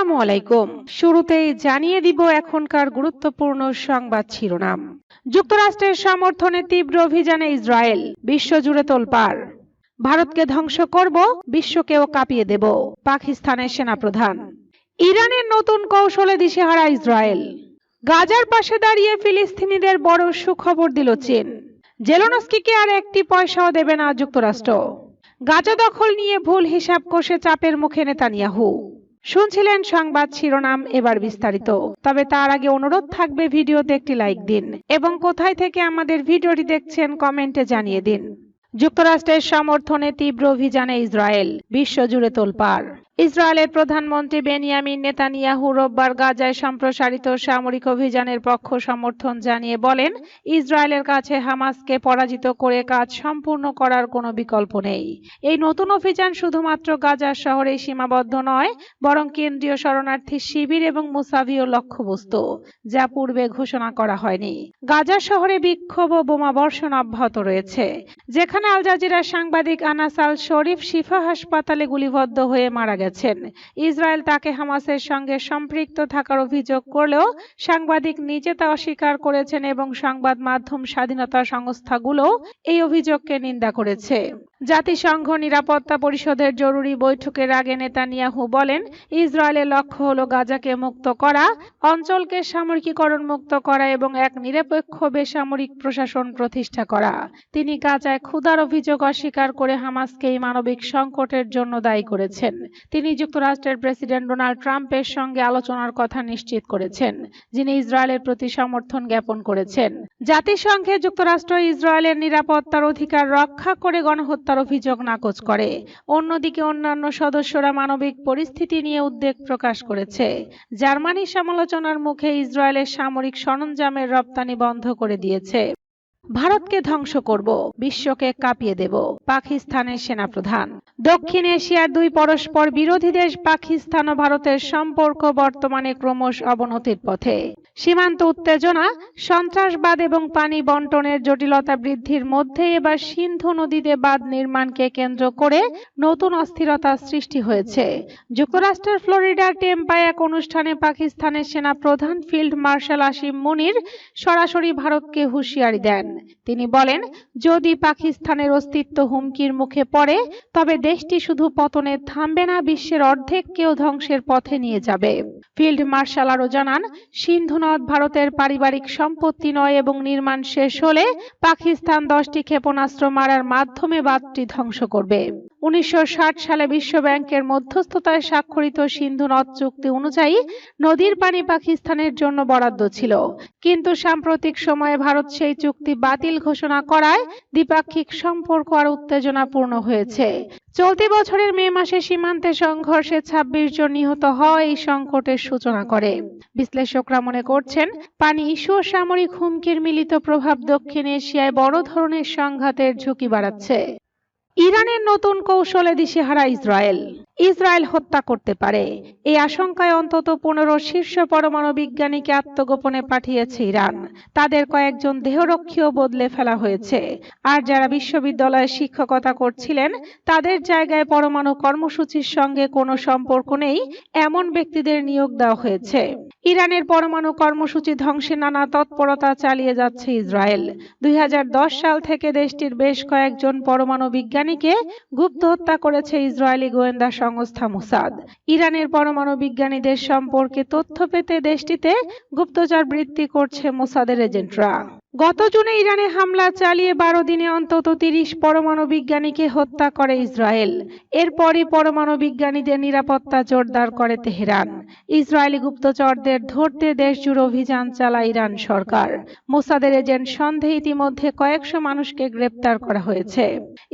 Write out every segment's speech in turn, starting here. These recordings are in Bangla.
আসসালামু আলাইকুম। শুরুতেই জানিয়ে দিব এখনকার গুরুত্বপূর্ণ সংবাদ শিরোনাম। যুক্তরাষ্ট্রের সমর্থনে তীব্র অভিযানে ইসরায়েল, বিশ্বজুড়ে তোলপাড়। ভারতকে ধ্বংস করব, বিশ্বকেও কাঁপিয়ে দেব, পাকিস্তানের সেনাপ্রধান। ইরানের নতুন কৌশলে দিশেহারা ইসরায়েল। গাজার পাশে দাঁড়িয়ে ফিলিস্তিনিদের বড় সুখবর দিল চীন। জেলনস্কিকে আর একটি পয়সাও দেবে না যুক্তরাষ্ট্র। গাজা দখল নিয়ে ভুল হিসাব কষে চাপের মুখে নেতানিয়াহু। শুনছিলেন সংবাদ শিরোনাম এবার বিস্তারিত। তবে তার আগে অনুরোধ থাকবে ভিডিওতে একটি লাইক দিন এবং কোথায় থেকে আমাদের ভিডিওটি দেখছেন কমেন্টে জানিয়ে দিন। যুক্তরাষ্ট্রের সমর্থনে তীব্র অভিযানে ইসরায়েল, বিশ্বজুড়ে তোলপাড়। ইসরায়েলের প্রধানমন্ত্রী বেনিয়ামিন নেতানিয়াহু রোববার গাজায় সম্প্রসারিত সামরিক অভিযানের পক্ষ সমর্থন জানিয়ে বলেন, ইসরায়েলের কাছে হামাসকে পরাজিত করে কাজ সম্পূর্ণ করার কোনো বিকল্প নেই। এই নতুন অভিযান শুধুমাত্র গাজা শহরে সীমাবদ্ধ নয়, বরং কেন্দ্রীয় শরণার্থী শিবির এবং মুসাভিও লক্ষ্যবস্তু, যা পূর্বে ঘোষণা করা হয়নি। গাজা শহরে বিক্ষোভ ও বোমাবর্ষণ অব্যাহত রয়েছে, যেখানে আল জাজিরার সাংবাদিক আনাস আল শরীফ শিফা হাসপাতালে গুলিবদ্ধ হয়ে মারা গেছেন ইসরায়েল তাকে হামাসের সঙ্গে সম্পৃক্ত থাকার অভিযোগ করলেও সাংবাদিক নিজে তা অস্বীকার করেছেন এবং সংবাদ মাধ্যম স্বাধীনতা সংস্থাগুলো এই অভিযোগকে নিন্দা করেছে। জাতিসংঘ নিরাপত্তা পরিষদের জরুরি বৈঠকের আগে নেতানিয়াহু বলেন, ইসরায়েলের লক্ষ্য হলো গাজাকে মুক্ত করা, অঞ্চলকে সামরিকীকরণ মুক্ত করা এবং এক নিরপেক্ষ বেসামরিক প্রশাসন প্রতিষ্ঠা করা। তিনি গাজায় ক্ষুধার অভিযোগ অস্বীকার করে হামাসকে এই মানবিক সংকটের জন্য দায়ী করেছেন। তিনি যুক্তরাষ্ট্রের প্রেসিডেন্ট ডোনাল্ড ট্রাম্পের সঙ্গে আলোচনার কথা নিশ্চিত করেছেন, যিনি ইসরায়েলের প্রতি সমর্থন জ্ঞাপন করেছেন। জাতিসংঘে যুক্তরাষ্ট্র ইসরায়েলের নিরাপত্তার অধিকার রক্ষা করে গণহত্যার অভিযোগ নাকচ করে। অন্যদিকে অন্যান্য সদস্যরা মানবিক পরিস্থিতি নিয়ে উদ্বেগ প্রকাশ করেছে। জার্মানি সমালোচনার মুখে ইসরায়েলের সামরিক সরঞ্জামের রপ্তানি বন্ধ করে দিয়েছে। ভারতকে ধ্বংস করব, বিশ্বকে কাঁপিয়ে দেব, পাকিস্তানের সেনাপ্রধান। দক্ষিণ এশিয়ার দুই পরস্পর বিরোধী দেশ পাকিস্তান ও ভারতের সম্পর্ক বর্তমানে ক্রমশ অবনতির পথে। সীমান্ত উত্তেজনা, সন্ত্রাসবাদ এবং পানি বন্টনের জটিলতা বৃদ্ধির মধ্যে এবার সিন্ধু নদীতে বাঁধ নির্মাণকে কেন্দ্র করে নতুন অস্থিরতা সৃষ্টি হয়েছে। যুক্তরাষ্ট্রের ফ্লোরিডার টেম্পায় এক অনুষ্ঠানে পাকিস্তানের সেনা প্রধান ফিল্ড মার্শাল আসিম মুনির সরাসরি ভারতকে হুঁশিয়ারি দেন। তিনি বলেন, যদি পাকিস্তানের অস্তিত্ব হুমকির মুখে পড়ে, তবে দেশটি শুধু পতনে থামবে না, বিশ্বের অর্ধেককেও ধ্বংসের পথে নিয়ে যাবে। ফিল্ড মার্শাল আরও জানান, সিন্ধু নদ ভারতের পারিবারিক সম্পত্তি নয় এবং নির্মাণ শেষ হলে পাকিস্তান দশটি ক্ষেপণাস্ত্র মারার মাধ্যমে বাঁধটি ধ্বংস করবে। উনিশশো সালে বিশ্ব ব্যাংকের মধ্যস্থতায় স্বাক্ষরিত সিন্ধু নদ চুক্তি অনুযায়ী নদীর পানি পাকিস্তানের জন্য বরাদ্দ ছিল। কিন্তু সাম্প্রতিক সময়ে ভারত সেই চুক্তি বাতিল ঘোষণা করায় দ্বিপাক্ষিক সম্পর্ক আর উত্তেজনাপূর্ণ হয়েছে। চলতি বছরের মে মাসে সীমান্তে সংঘর্ষে ২৬ জন নিহত হওয়া এই সংকটের সূচনা করে। বিশ্লেষকরা মনে করছেন, পানি ইস্যু ও সামরিক হুমকির মিলিত প্রভাব দক্ষিণ এশিয়ায় বড় ধরনের সংঘাতের ঝুঁকি বাড়াচ্ছে। ইরানের নতুন কৌশলে দিশেহারা ইসরায়েল। ইসরায়েল হত্যা করতে পারে। এই আশঙ্কায় অন্তত পনেরো শীর্ষ পরমাণু বিজ্ঞানীকে আত্মগোপনে পাঠিয়েছে ইরান। তাদের কয়েকজন দেহরক্ষীও বদলে ফেলা হয়েছে। আর যারা বিশ্ববিদ্যালয়ে শিক্ষকতা করছিলেন, তাদের জায়গায় পরমাণু কর্মসূচির সঙ্গে কোনো সম্পর্ক নেই, এমন ব্যক্তিদের নিয়োগ দেওয়া হয়েছে। ইরানের পরমাণু কর্মসূচি ধ্বংসে নানা তৎপরতা চালিয়ে যাচ্ছে ইসরায়েল। দুই হাজার দশ সাল থেকে দেশটির বেশ কয়েকজন পরমাণু বিজ্ঞানীকে গুপ্ত হত্যা করেছে ইসরায়েলি গোয়েন্দা সংস্থা মোসাদ। ইরানের পরমাণু বিজ্ঞানীদের সম্পর্কে তথ্য পেতে দেশটিতে গুপ্তচর বৃত্তি করছে মোসাদের এজেন্টরা। গত জুনে ইরানে হামলা চালিয়ে বারো দিনে অন্তত তিরিশ পরমাণু বিজ্ঞানীকে হত্যা করে ইসরায়েল। এরপরই পরমাণু বিজ্ঞানীদের নিরাপত্তা জোরদার করে তেহরান। ইসরায়েলি গুপ্তচরদের ধরতে দেশজুড়ে অভিযান চালায় ইরান সরকার। মোসাদের এজেন্ট সন্দেহে ইতিমধ্যে কয়েকশো মানুষকে গ্রেপ্তার করা হয়েছে।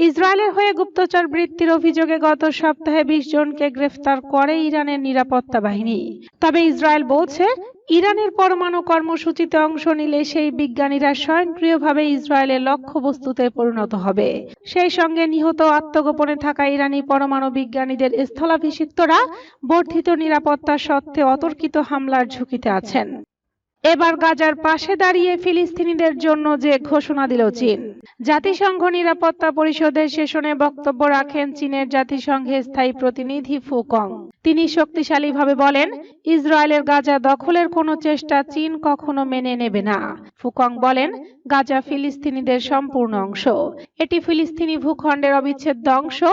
ইসরায়েলের হয়ে গুপ্তচর বৃত্তির অভিযোগে গত সপ্তাহে বিশ জনকে গ্রেফতার করে ইরানের নিরাপত্তা বাহিনী। তবে ইসরায়েল বলছে ইরানের পরমাণু কর্মসূচিতে অংশ নিলে সেই বিজ্ঞানীরা স্বয়ংক্রিয়ভাবে ইসরায়েলের লক্ষ্যবস্তুতে পরিণত হবে। সেই সঙ্গে নিহত আত্মগোপনে থাকা ইরানি পরমাণু বিজ্ঞানীদের স্থলাভিষিক্তরা বর্ধিত নিরাপত্তা সত্ত্বে অতর্কিত হামলার ঝুঁকিতে আছেন। এবার গাজার পাশে দাঁড়িয়ে ফিলিস্তিনিদের জন্য যে ঘোষণা দিল চীন। জাতিসংঘ নিরাপত্তা পরিষদের সেশনে বক্তব্য রাখেন চীনের জাতিসংঘের স্থায়ী প্রতিনিধি ফুকং তিনি শক্তিশালীভাবে বলেন, ইসরায়েলের গাজা দখলের কোনো চেষ্টা চীন কখনো মেনে নেবে না। ফুকং বলেন গাজা ফিলিস্তিনিদের সম্পূর্ণ অংশ। এটি ফিলিস্তিনি ভূখণ্ডের অবিচ্ছেদ্য অংশ।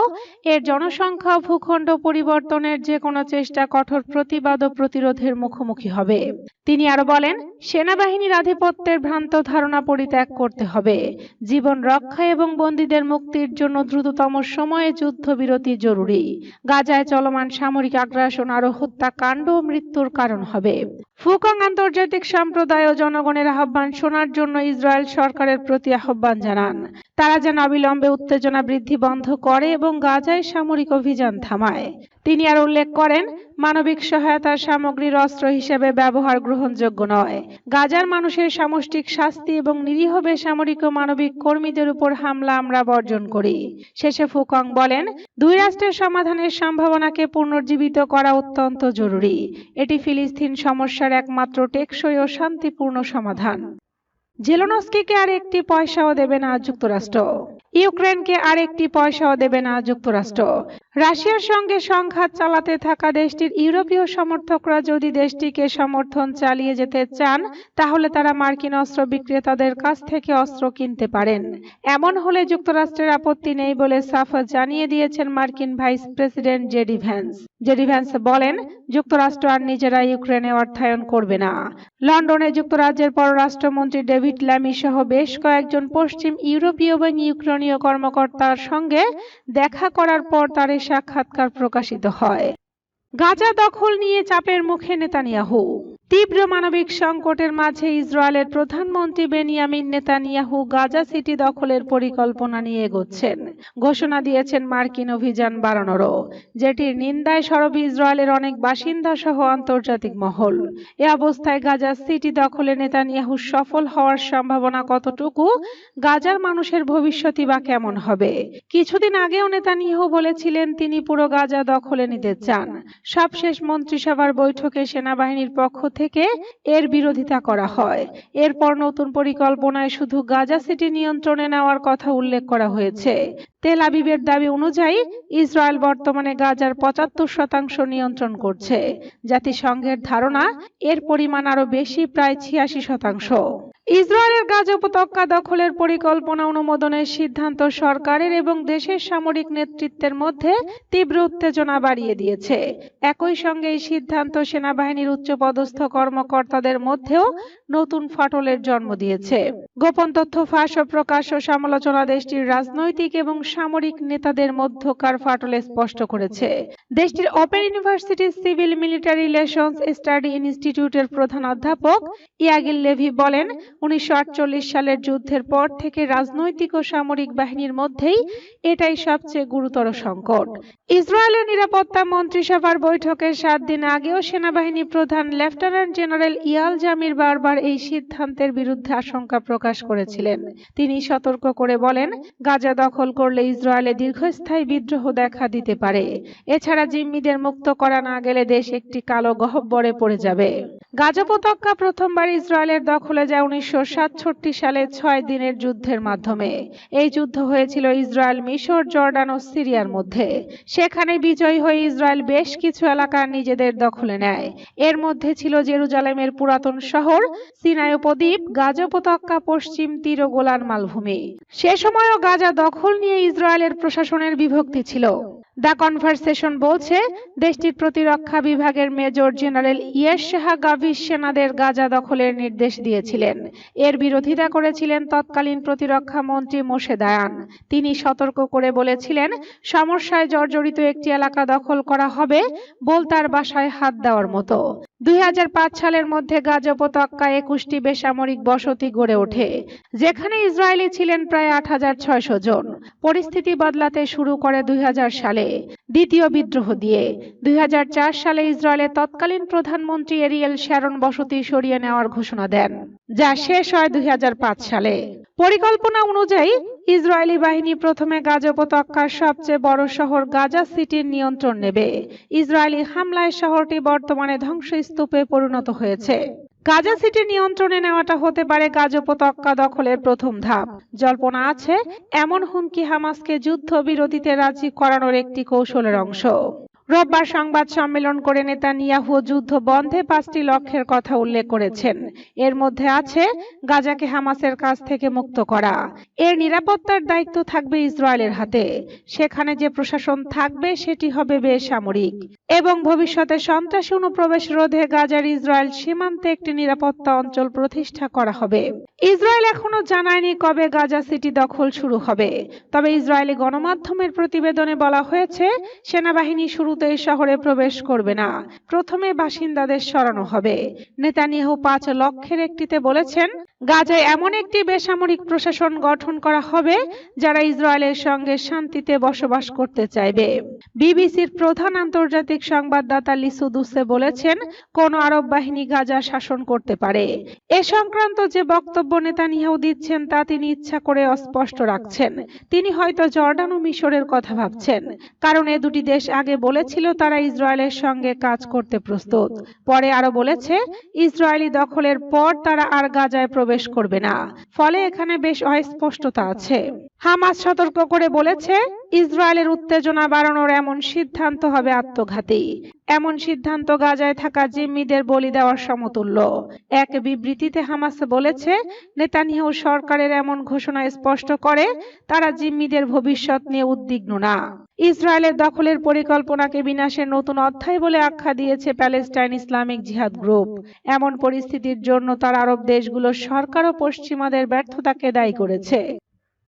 এর জনসংখ্যা ভূখণ্ড পরিবর্তনের যে কোনো চেষ্টা কঠোর প্রতিবাদ ও প্রতিরোধের মুখোমুখি হবে। তিনি আরও বলেন সেনাবাহিনীর আধিপত্যের ভ্রান্ত ধারণা পরিত্যাগ করতে হবে। জীবন রক্ষা এবং বন্দীদের মুক্তির জন্য দ্রুততম সময়ে যুদ্ধবিরতি জরুরি। গাজায় চলমান সামরিক আগ্রাসন আরও হত্যাকাণ্ড ও মৃত্যুর কারণ হবে। ফুকং আন্তর্জাতিক সম্প্রদায় ও জনগণের আহ্বান শোনার জন্য ইসরায়েল সরকারের প্রতি আহ্বান জানান। তারা যেন অবিলম্বে উত্তেজনা বৃদ্ধি বন্ধ করে এবং গাজায় সামরিক অভিযান থামায়। তিনি আর উল্লেখ করেন, মানবিক সহায়তার সামগ্রীর অস্ত্র হিসেবে ব্যবহার গ্রহণযোগ্য নয়। গাজার মানুষের সামষ্টিক শাস্তি এবং নিরীহ বেসামরিক ও মানবিক কর্মীদের উপর হামলা আমরা বর্জন করি। শেষে ফুকং বলেন, দুই রাষ্ট্রের সমাধানের সম্ভাবনাকে পুনর্জীবিত করা অত্যন্ত জরুরি। এটি ফিলিস্তিন সমস্যার একমাত্র টেকসই ও শান্তিপূর্ণ সমাধান। জেলোনস্কিকে আর একটি পয়সাও দেবে না যুক্তরাষ্ট্র। ইউক্রেনকে আর একটি পয়সাও দেবে না যুক্তরাষ্ট্র। রাশিয়ার সঙ্গে সংঘাত চালাতে থাকা দেশটির ইউরোপীয় সমর্থকরা যদি দেশটিকে সমর্থন চালিয়ে যেতে চান, তাহলে তারা মার্কিন অস্ত্র বিক্রেতাদের কাছ থেকে অস্ত্র কিনতে পারেন। এমন হলে যুক্তরাষ্ট্রের আপত্তি নেই বলে সাফ জানিয়ে দিয়েছেন মার্কিন vice president JD Vance. JD Vance বলেন, যুক্তরাষ্ট্র আর নিজেরা ইউক্রেনে অর্থায়ন করবে না। লন্ডনে যুক্তরাজ্যের পররাষ্ট্রমন্ত্রী ডেভিড ল্যামি সহ বেশ কয়েকজন পশ্চিম ইউরোপীয় এবং ইউক্রেনীয় কর্মকর্তার সঙ্গে দেখা করার পর তার সাক্ষাৎকার প্রকাশিত হয়। গাজা দখল নিয়ে চাপের মুখে নেতানিয়াহু। তীব্র মানবিক সংকটের মাঝে ইসরায়েলের প্রধানমন্ত্রী বেনিয়ামিন নেতানিয়াহু গাজা সিটি দখলের পরিকল্পনা নিয়ে এগোচ্ছেন। ঘোষণা দিয়েছেন মার্কিন অভিযান বাড়ানোরও, যেটির নিন্দায় সরব ইসরায়েলের অনেক বাসিন্দা সহ আন্তর্জাতিক মহল। এ অবস্থায় গাজা সিটি দখলে নেতানিয়াহু সফল হওয়ার সম্ভাবনা কতটুকু, গাজার মানুষের ভবিষ্যৎই বা কেমন হবে? কিছুদিন আগেও নেতানিয়াহু বলেছিলেন তিনি পুরো গাজা দখলে নিতে চান। সবশেষ মন্ত্রিসভার বৈঠকে সেনাবাহিনীর পক্ষ থেকে এর বিরোধিতা করা হয়। এরপর নতুন পরিকল্পনায় শুধু গাজা সিটি নিয়ন্ত্রণে নেওয়ার কথা উল্লেখ করা হয়েছে। তেল আবিবের দাবি অনুযায়ী, ইসরায়েল বর্তমানে গাজার পঁচাত্তর শতাংশ নিয়ন্ত্রণ করছে। জাতিসংঘের ধারণা, এর পরিমাণ আরও বেশি, প্রায় ছিয়াশি শতাংশ। ইসরায়েলের গাজা উপত্যকা দখলের পরিকল্পনা অনুমোদনের সিদ্ধান্ত সরকারের এবং দেশের সামরিক নেতৃত্বের মধ্যে তীব্র উত্তেজনা বাড়িয়ে দিয়েছে। একই সঙ্গে এই সিদ্ধান্ত সেনাবাহিনীর উচ্চপদস্থ কর্মকর্তাদের মধ্যেও নতুন ফাটলের জন্ম দিয়েছে। গোপন তথ্য ফাঁস ও প্রকাশ ও সমালোচনা দেশটির রাজনৈতিক এবং সামরিক নেতাদের মধ্যকার ফাটলে স্পষ্ট করেছে। দেশটির open university civil military relations study ইনস্টিটিউটের প্রধান অধ্যাপক ইয়াগিল লেভি বলেন উনিশশো সালের যুদ্ধের পর থেকে রাজনৈতিক ও সামরিক বাহিনীর মধ্যেই এটাই সবচেয়ে গুরুতর সংকট। ইসরায়েলের নিরাপত্তা মন্ত্রিসভার বৈঠকের সাত দিন আগেও সেনাবাহিনী প্রধান লেফটেন্যান্ট জেনারেল ইয়াল জামির বারবার এই সিদ্ধান্তের বিরুদ্ধে আশঙ্কা প্রকাশ করেছিলেন। তিনি সতর্ক করে বলেন, গাজা দখল করলে ইসরায়েলে দীর্ঘস্থায়ী বিদ্রোহ দেখা দিতে পারে। এছাড়া জিম্মিদের মুক্ত করা না গেলে দেশ একটি কালো গহ্বরে পড়ে যাবে। গাজা উপত্যকা প্রথমবার ইসরায়েলের দখলে যায় উনিশশো সালে ছয় দিনের যুদ্ধের মাধ্যমে। এই যুদ্ধ হয়েছিল ইসরায়েল, মিশর, জর্ডান ও সিরিয়ার মধ্যে। সেখানে বিজয়ী হয়ে ইসরায়েল বেশ কিছু এলাকা নিজেদের দখলে নেয়। এর মধ্যে ছিল জেরুজালেমের পুরাতন শহর, সিনাই উপদ্বীপ, গাজা উপত্যকা, পশ্চিম তীর ও গোলান মালভূমি। সে সময়ও গাজা দখল নিয়ে ইসরায়েলের প্রশাসনের বিভক্তি ছিল। দ্য কনভারসেশন বলছে, দেশটির প্রতিরক্ষা বিভাগের মেজর জেনারেল ইয়েস শাহা সেনাদের গাজা দখলের নির্দেশ দিয়েছিলেন। এর বিরোধিতা করেছিলেন তৎকালীন প্রতিরক্ষা মন্ত্রী মোশে দায়ান। তিনি সতর্ক করে বলেছিলেন, সমস্যায় জর্জরিত একটি এলাকা দখল করা হবে, বোলতার বাসায় হাত দেওয়ার মতো। দুই হাজার পাঁচ সালের মধ্যে গাজা উপত্যকায় একুশটি বেসামরিক বসতি গড়ে ওঠে, যেখানে ইসরায়েলি ছিলেন প্রায় আট হাজার ছয়শো জন। পরিস্থিতি বদলাতে শুরু করে দুই হাজার সালে, দ্বিতীয় বিদ্রোহ দিয়ে। দুই হাজার চার সালে ইসরায়েলের তৎকালীন প্রধানমন্ত্রী এরিয়েল শ্যারন বসতি সরিয়ে নেওয়ার ঘোষণা দেন, যা শেষ হয় দুই হাজার পাঁচ সালে। পরিকল্পনা অনুযায়ী ইসরায়েলি বাহিনী প্রথমে গাজা উপত্যকার সবচেয়ে বড় শহর গাজা সিটির নিয়ন্ত্রণ নেবে। ইসরায়েলি হামলায় শহরটি বর্তমানে ধ্বংসস্তূপে পরিণত হয়েছে। গাজা সিটি নিয়ন্ত্রণে নেওয়াটা হতে পারে গাজা উপত্যকা দখলের প্রথম ধাপ। জল্পনা আছে, এমন হুমকি হামাসকে যুদ্ধ বিরতিতে রাজি করানোর একটি কৌশলের অংশ। রোববার সংবাদ সম্মেলন করে নেতানিয়াহু যুদ্ধ বন্ধে পাঁচটি লক্ষ্যের কথা উল্লেখ করেছেন। এর মধ্যে আছে গাজাকে হামাসের কাছ থেকে মুক্ত করা। এর নিরাপত্তার দায়িত্ব থাকবে ইসরায়েলের হাতে। সেখানে যে প্রশাসন থাকবে, সেটি হবে বেসামরিক। এবং ভবিষ্যতে সন্ত্রাসী অনুপ্রবেশ রোধে গাজার ইসরায়েল সীমান্তে একটি নিরাপত্তা অঞ্চল প্রতিষ্ঠা করা হবে। ইসরায়েল এখনও জানায়নি কবে গাজা সিটি দখল শুরু হবে। তবে ইসরায়েলি গণমাধ্যমের প্রতিবেদনে বলা হয়েছে, সেনাবাহিনী শুরুতেই শহরে প্রবেশ করবে না। প্রথমে বাসিন্দাদের সরানো হবে। নেতানিয়াহু পাঁচ লক্ষের একটিতে বলেছেন, গাজায় এমন একটি বেসামরিক প্রশাসন গঠন করা হবে যারা ইসরায়েলের সঙ্গে শান্তিতে বসবাস করতে চাইবে। বিবিসির প্রধান আন্তর্জাতিক সংবাদদাতা লিসু দুসে বলেছেন, কোন আরব বাহিনী গাজা শাসন করতে পারে। এ সংক্রান্ত যে বক্তব্য নেতানিয়াহু দিচ্ছেন, তা তিনি ইচ্ছা করে অস্পষ্ট রাখছেন। তিনি হয়তো জর্ডান ও মিশরের কথা ভাবছেন। কারণ এ দুটি দেশ আগে বলেছিল, তারা ইসরায়েলের সঙ্গে কাজ করতে প্রস্তুত। পরে আরও বলেছে, ইসরায়েলি দখলের পর তারা আর গাজায় প্রবেশ করবে না। ফলে এখানে বেশ অস্পষ্টতা আছে। হামাস সতর্ক করে বলেছে ইসরায়েলের উত্তেজনা বাড়ানোর এমন সিদ্ধান্ত হবে আত্মঘাতী। এমন সিদ্ধান্ত গাজায় থাকা জিম্মিদের বলি দেওয়ার সমতুল্য। এক বিবৃতিতে হামাস বলেছে, নেতানিয়াহু সরকারের এমন ঘোষণা স্পষ্ট করে, তারা জিম্মিদের ভবিষ্যৎ নিয়ে উদ্বিগ্ন না। ইসরায়েলের দখলের পরিকল্পনাকে বিনাশের নতুন অধ্যায় বলে আখ্যা দিয়েছে প্যালেস্টাইন ইসলামিক জিহাদ গ্রুপ। এমন পরিস্থিতির জন্য তার আরব দেশগুলোর সরকার ও পশ্চিমাদের ব্যর্থতাকে দায়ী করেছে।